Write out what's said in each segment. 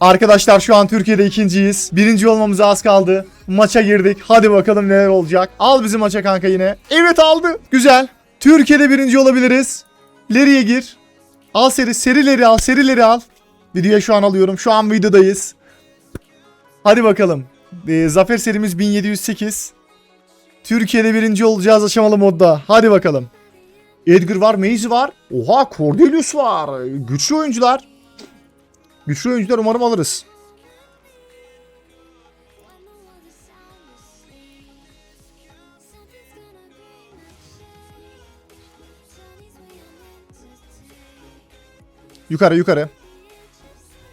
Arkadaşlar şu an Türkiye'de ikinciyiz. Birinci olmamıza az kaldı. Maça girdik. Hadi bakalım neler olacak. Al bizi maça kanka yine. Evet aldı. Güzel. Türkiye'de birinci olabiliriz. Leriye gir. Al seri. Serileri al. Serileri al. Videoya şu an alıyorum. Şu an videodayız. Hadi bakalım. Ee, zafer serimiz 1708. Türkiye'de birinci olacağız aşamalı modda. Hadi bakalım. Edgar var, Maze var. Oha Cordelius var. Güçlü oyuncular. Güçlü oyuncular umarım alırız. Yukarı yukarı.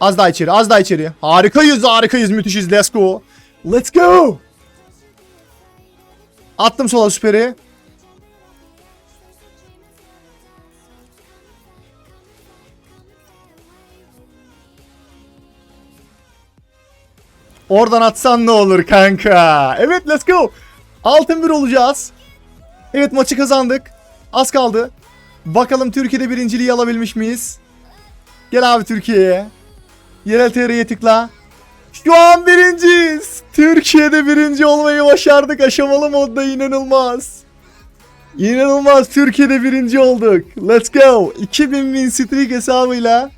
Az daha içeri az daha içeri. Harikayız harikayız müthişiz let's go. Let's go. Attım sola süperi. Oradan atsan ne olur kanka. Evet let's go. Altın bir olacağız. Evet maçı kazandık. Az kaldı. Bakalım Türkiye'de birinciliği alabilmiş miyiz? Gel abi Türkiye'ye. Yerel TR'ye tıkla. Şu an birinciyiz. Türkiye'de birinci olmayı başardık. Aşamalı modda inanılmaz. İnanılmaz Türkiye'de birinci olduk. Let's go. 2000 win streak hesabıyla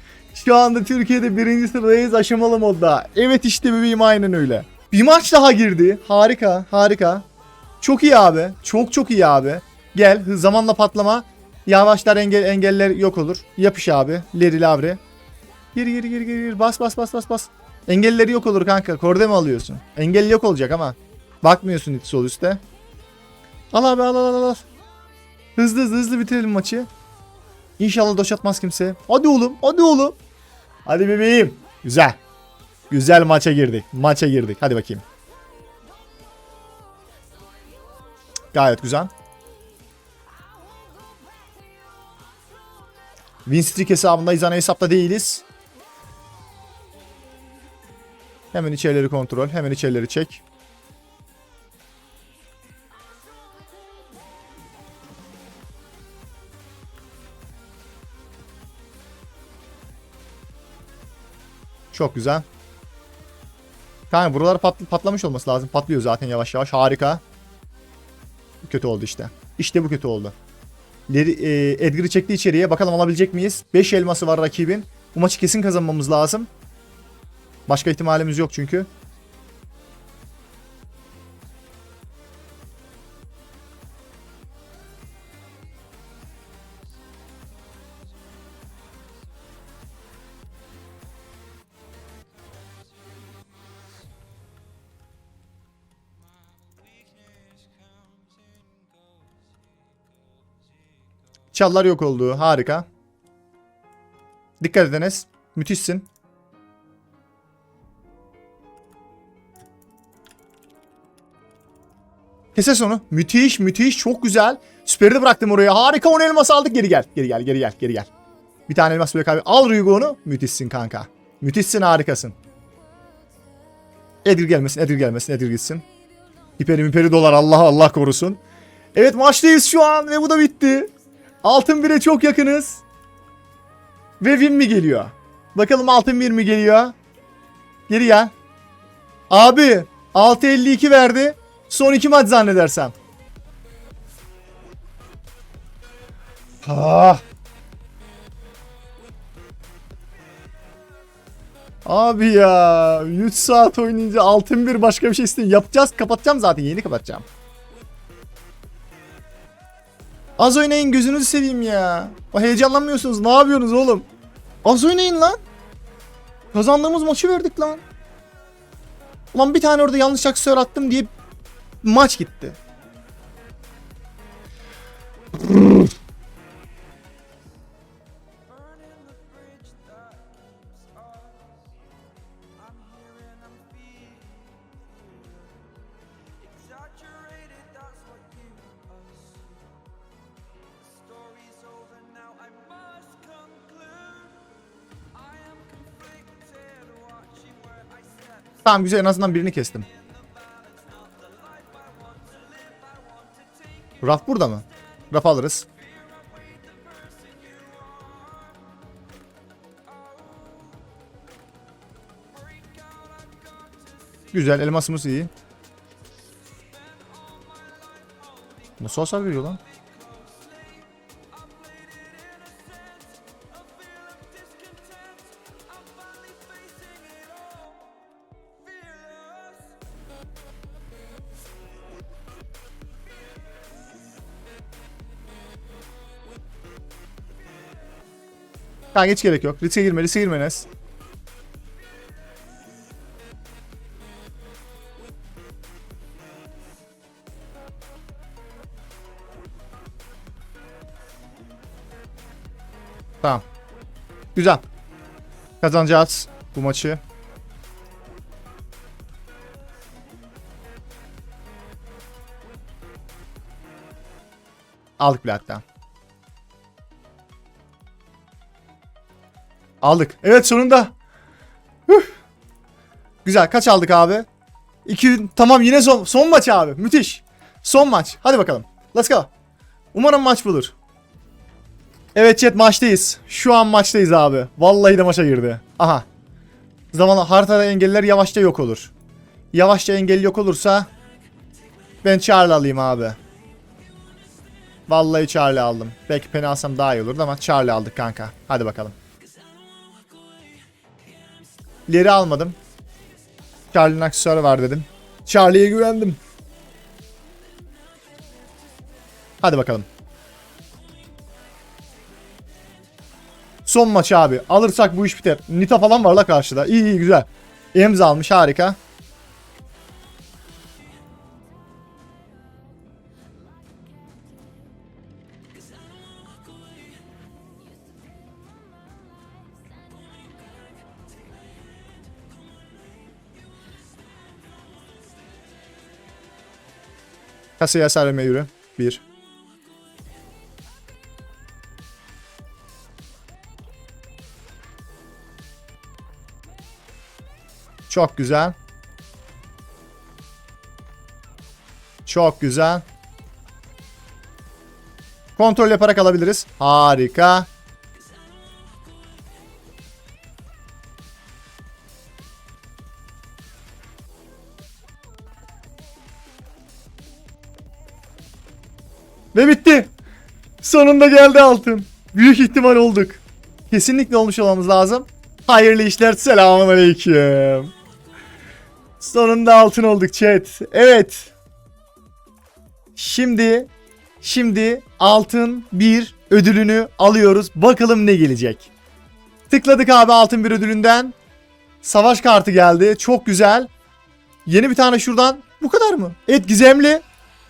şu anda Türkiye'de birinci sıradayız aşamalı modda. Evet işte bebeğim aynen öyle. Bir maç daha girdi. Harika harika. Çok iyi abi. Çok çok iyi abi. Gel hı- zamanla patlama. Yavaşlar engel, engeller yok olur. Yapış abi. Leri lavre. Gir gir gir gir. Bas bas bas bas bas. Engelleri yok olur kanka. Korde mi alıyorsun? Engel yok olacak ama. Bakmıyorsun hiç sol üstte. Al abi al al al al. Hızlı hızlı hızlı bitirelim maçı. İnşallah doş atmaz kimse. Hadi oğlum hadi oğlum. Hadi bebeğim. Güzel. Güzel maça girdik. Maça girdik. Hadi bakayım. Gayet güzel. Win streak hesabındayız. Ana hesapta değiliz. Hemen içerileri kontrol. Hemen içerileri çek. Çok güzel. Kanka buralar pat- patlamış olması lazım. Patlıyor zaten yavaş yavaş. Harika. Kötü oldu işte. İşte bu kötü oldu. Leri, e, Edgar'ı çekti içeriye. Bakalım alabilecek miyiz? 5 elması var rakibin. Bu maçı kesin kazanmamız lazım. Başka ihtimalimiz yok çünkü. Çallar yok oldu. Harika. Dikkat ediniz. Müthişsin. Keses onu. Müthiş, müthiş, çok güzel. Süperi de bıraktım oraya. Harika 10 elmas aldık. Geri gel. Geri gel, geri gel, geri gel. Bir tane elmas böyle kaybı. Al Ryugu onu. Müthişsin kanka. Müthişsin, harikasın. Edgar gelmesin, Edgar gelmesin, Edgar gitsin. Hiperi miperi dolar Allah Allah korusun. Evet maçtayız şu an ve bu da bitti. Altın 1'e çok yakınız. Ve win mi geliyor? Bakalım altın 1 mi geliyor? Geri gel. Abi 6.52 verdi. Son iki maç zannedersem. Ah. Abi ya 3 saat oynayınca altın bir başka bir şey isteyin. Yapacağız kapatacağım zaten yeni kapatacağım. Az oynayın gözünüzü seveyim ya. Heyecanlanmıyorsunuz. Ne yapıyorsunuz oğlum? Az oynayın lan. Kazandığımız maçı verdik lan. Ulan bir tane orada yanlış aksiyör attım diye maç gitti. Tamam güzel en azından birini kestim. Raf burada mı? Raf alırız. Güzel. Elmasımız iyi. Nasıl hasar veriyor lan? Kanka hiç gerek yok. Riske girme, riske girme Enes. Tamam. Güzel. Kazanacağız bu maçı. Aldık bile hatta. Aldık. Evet sonunda. Huh. Güzel. Kaç aldık abi? 2 tamam yine son son maç abi. Müthiş. Son maç. Hadi bakalım. Let's go. Umarım maç bulur. Evet chat maçtayız. Şu an maçtayız abi. Vallahi de maça girdi. Aha. Zamanla haritada engeller yavaşça yok olur. Yavaşça engel yok olursa ben Charlie alayım abi. Vallahi Charlie aldım. Belki Penny alsam daha iyi olurdu ama Charlie aldık kanka. Hadi bakalım. Leri almadım. Charlie'nin aksesuarı var dedim. Charlie'ye güvendim. Hadi bakalım. Son maç abi. Alırsak bu iş biter. Nita falan var la karşıda. İyi iyi güzel. Ems almış harika. Kasaya hasar vermeye yürü. Bir. Çok güzel. Çok güzel. Kontrol yaparak alabiliriz. Harika. Sonunda geldi altın. Büyük ihtimal olduk. Kesinlikle olmuş olmamız lazım. Hayırlı işler. Selamun aleyküm. Sonunda altın olduk chat. Evet. Şimdi şimdi altın bir ödülünü alıyoruz. Bakalım ne gelecek. Tıkladık abi altın bir ödülünden. Savaş kartı geldi. Çok güzel. Yeni bir tane şuradan. Bu kadar mı? Evet gizemli.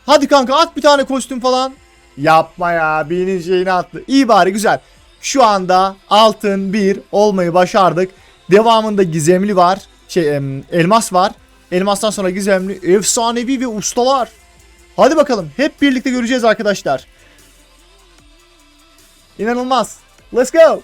Hadi kanka at bir tane kostüm falan. Yapma ya. Birinin şeyini attı. İyi bari güzel. Şu anda altın bir olmayı başardık. Devamında gizemli var. Şey elmas var. Elmastan sonra gizemli, efsanevi ve ustalar. Hadi bakalım. Hep birlikte göreceğiz arkadaşlar. İnanılmaz. Let's go.